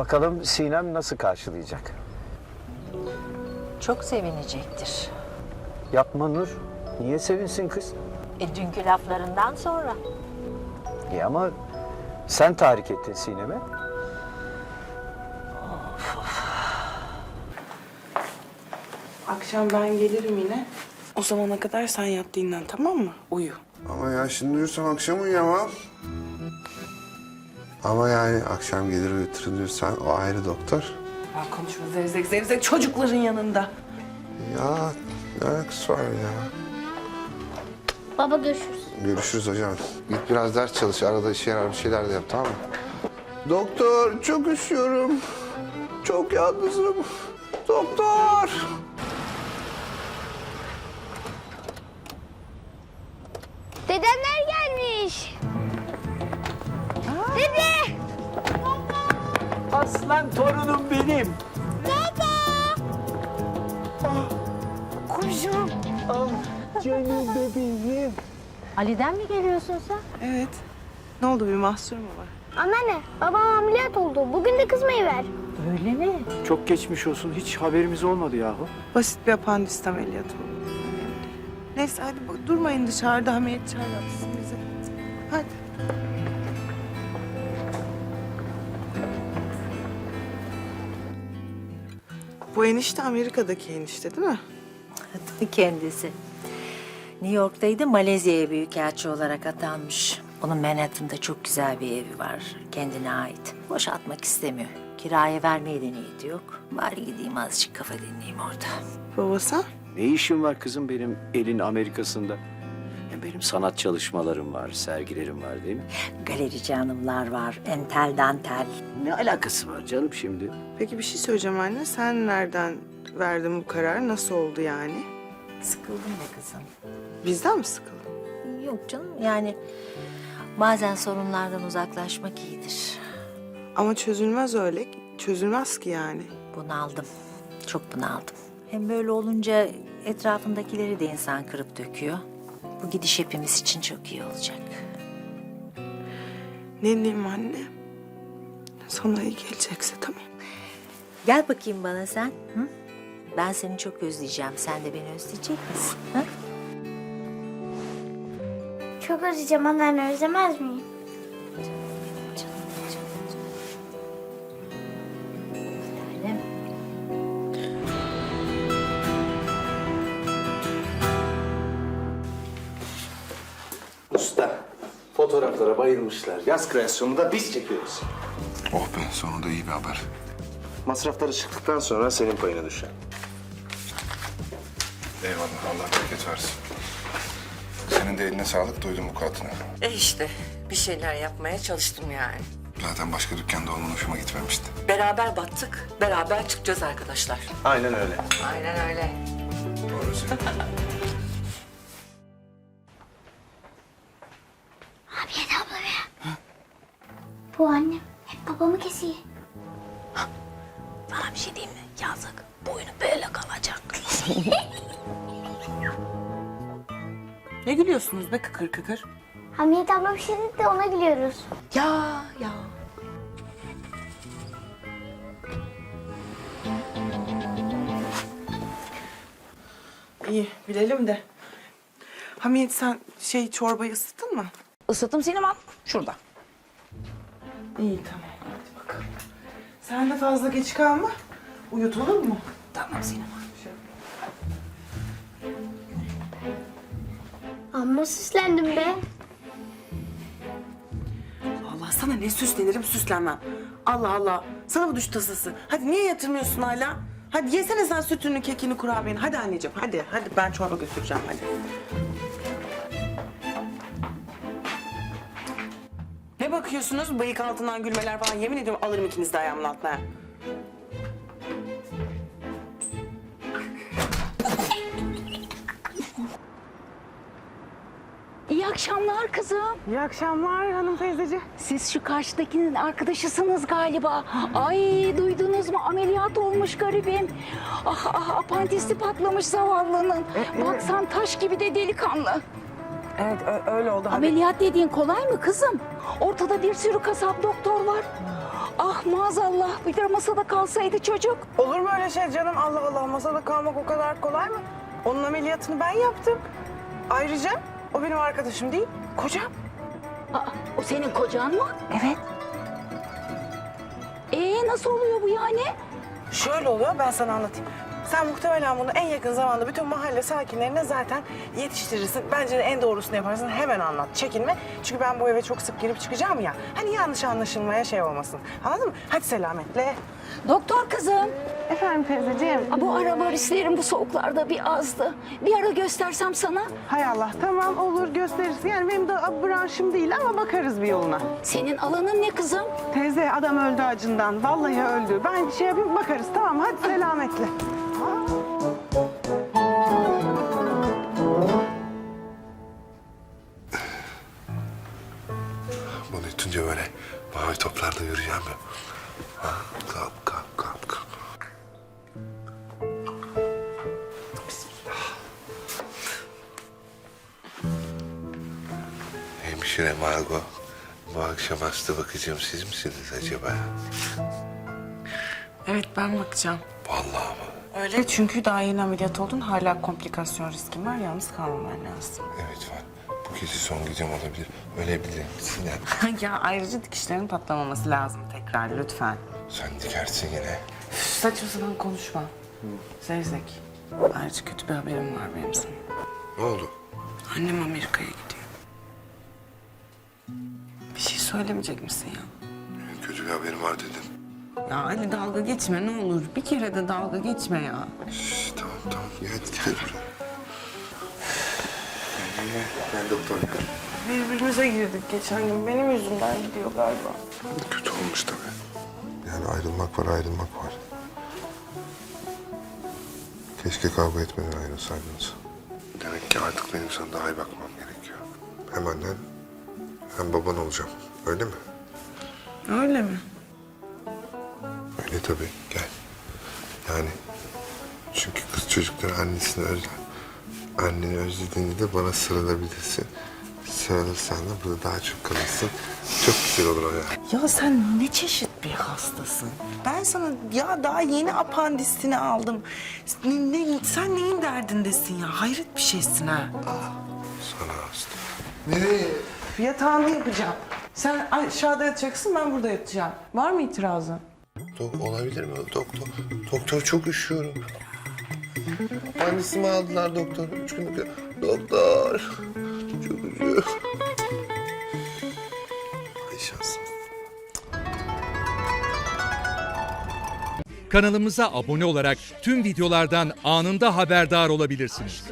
Bakalım Sinem nasıl karşılayacak? Çok sevinecektir. Yapma Nur. Niye sevinsin kız? E dünkü laflarından sonra. İyi ama sen tahrik ettin Sinem'e. Akşam ben gelirim yine. O zamana kadar sen yat dinlen tamam mı? Uyu. Ama ya şimdi uyursam akşam uyuyamam. Ama yani akşam gelir uyuturum diyorsan o ayrı doktor. Ya konuşma zevzek zevzek çocukların yanında. Ya ne alakası var ya? Baba görüşürüz. Görüşürüz hocam. Git biraz ders çalış. Arada işe yarar bir şeyler de yap tamam mı? Doktor çok üşüyorum. Çok yalnızım. Doktor. Dedemler gelmiş. Dede. Aslan torunum benim. Kuzum. Ah canım bebeğim. Ali'den mi geliyorsun sen? Evet. Ne oldu bir mahsur mu var? Anneanne babam ameliyat oldu. Bugün de kızmayı ver. Öyle mi? Çok geçmiş olsun. Hiç haberimiz olmadı yahu. Basit bir apandisit ameliyatı bu. Neyse hadi durmayın dışarıda Hamiyet çay yapsın bize. Hadi. Bu enişte Amerika'daki enişte değil mi? Kendisi. New York'taydı, Malezya'ya büyükelçi olarak atanmış. Onun Manhattan'da çok güzel bir evi var, kendine ait. Boşaltmak istemiyor. Kiraya vermeye de niyeti yok. Bari gideyim azıcık kafa dinleyeyim orada. Baba sen? Ne işim var kızım benim elin Amerika'sında? Benim sanat çalışmalarım var, sergilerim var değil mi? Galerici hanımlar var, entel dantel. Ne alakası var canım şimdi? Peki bir şey söyleyeceğim anne. Sen nereden verdin bu kararı? Nasıl oldu yani? Sıkıldım be kızım. Bizden mi sıkıldın? Yok canım yani bazen sorunlardan uzaklaşmak iyidir. Ama çözülmez öyle. Çözülmez ki yani. Bunaldım. Çok bunaldım. Hem böyle olunca etrafındakileri de insan kırıp döküyor. Bu gidiş hepimiz için çok iyi olacak. Ne diyeyim anne? Sana iyi gelecekse tamam. Gel bakayım bana sen. Hı? Ben seni çok özleyeceğim. Sen de beni özleyecek misin? Hı? Çok özleyeceğim anneanne özlemez miyim? Fotoğraflara bayılmışlar. Yaz kreasyonunu da biz çekiyoruz. Oh be sonunda iyi bir haber. Masrafları çıktıktan sonra senin payına düşer. Eyvallah Allah bereket versin. Senin de eline sağlık duydum bu katını. E işte bir şeyler yapmaya çalıştım yani. Zaten başka dükkanda olman hoşuma gitmemişti. Beraber battık, beraber çıkacağız arkadaşlar. Aynen öyle. Aynen öyle. Hamiyet Bu annem hep babamı kesiyor. Sana bir şey diyeyim mi? Yazık. Boynu böyle kalacak. Ne gülüyorsunuz be kıkır kıkır? Hamiyet abla bir şey dedi de ona gülüyoruz. ya ya. İyi bilelim de. Hamiyet sen şey çorbayı ısıttın mı? Isıtım Sineman şurada. İyi tamam hadi bakalım. Sen de fazla geç kalma. Uyut olur mu? Tamam Sineman. Amma süslendim be. Allah sana ne süslenirim süslenmem. Allah Allah. Sana bu düş tasası. Hadi niye yatırmıyorsun hala? Hadi yesene sen sütünü, kekini, kurabiyeni. Hadi anneciğim hadi. Hadi ben çorba götüreceğim hadi. Ne bakıyorsunuz? Bıyık altından gülmeler falan. Yemin ediyorum alırım ikinizi de ayağımın altına. İyi akşamlar kızım. İyi akşamlar hanım teyzeci. Siz şu karşıdakinin arkadaşısınız galiba. Ay duydunuz mu ameliyat olmuş garibim. Ah ah apandisi patlamış zavallının. Baksan taş gibi de delikanlı. Evet öyle oldu. Hadi. Ameliyat dediğin kolay mı kızım? Ortada bir sürü kasap doktor var. Ah maazallah. Bir de masada kalsaydı çocuk. Olur mu öyle şey canım? Allah Allah masada kalmak o kadar kolay mı? Onun ameliyatını ben yaptım. Ayrıca o benim arkadaşım değil, kocam. Aa, o senin kocan mı? Evet. Ee nasıl oluyor bu yani? Şöyle oluyor ben sana anlatayım. Sen muhtemelen bunu en yakın zamanda bütün mahalle sakinlerine zaten yetiştirirsin. Bence de en doğrusunu yaparsın. Hemen anlat. Çekinme. Çünkü ben bu eve çok sık girip çıkacağım ya. Hani yanlış anlaşılmaya şey olmasın. Anladın mı? Hadi selametle. Doktor kızım. Efendim teyzeciğim. Aa, Bu ara varislerim bu soğuklarda bir azdı. Bir ara göstersem sana. Hay Allah tamam olur gösteririz. Yani benim de branşım değil ama bakarız bir yoluna. Senin alanın ne kızım? Teyze adam öldü acından. Vallahi öldü. Ben şey yapayım bakarız tamam hadi selametle. Bunu yutunca böyle mavi toplarda yürüyeceğim ya. Ha, kalk kalk kalk kalk. Hemşire Margo, bu akşam hasta bakacağım siz misiniz acaba? Evet ben bakacağım. Vallahi mı? Öyle çünkü daha yeni ameliyat oldun. Hala komplikasyon riskin var. Yalnız kalmaman lazım. Evet var. Bu gece son gecem olabilir. Ölebilir misin ya? ya ayrıca dikişlerin patlamaması lazım tekrar lütfen. Sen dikersin yine. Üf, saçma sapan konuşma. Zevzek. Ayrıca kötü bir haberim var benim sana. Ne oldu? Annem Amerika'ya gidiyor. Bir şey söylemeyecek misin ya? Kötü bir haberim var dedin. Ya Ali dalga geçme ne olur. Bir kere de dalga geçme ya. Şş, tamam tamam. Gel gel buraya. Gel, gel, gel doktor gel. Birbirimize girdik geçen gün. Benim yüzümden gidiyor galiba. Kötü olmuş tabii. Yani ayrılmak var, ayrılmak var. Keşke kavga etmeden ayrılsaydınız. Demek ki artık benim sana daha iyi bakmam gerekiyor. Hem annen hem baban olacağım. Öyle mi? Öyle mi? Öyle tabii. Gel. Yani çünkü kız çocukları annesini özler. Anneni özlediğinde de bana sarılabilirsin. Sarılırsan da burada daha çok kalırsın. Çok güzel olur o ya. Ya sen ne çeşit bir hastasın? Ben sana ya daha yeni apandisini aldım. Ne, ne- sen neyin derdindesin ya? Hayret bir şeysin ha. Sana hasta. Nereye? Yatağını yapacağım. Sen aşağıda yatacaksın, ben burada yatacağım. Var mı itirazın? Do- olabilir mi doktor? Doktor çok üşüyorum. Annesimi aldılar doktor. Üç günlük. Doktor. Çok üşüyorum. Ay. Kanalımıza abone olarak tüm videolardan anında haberdar olabilirsiniz.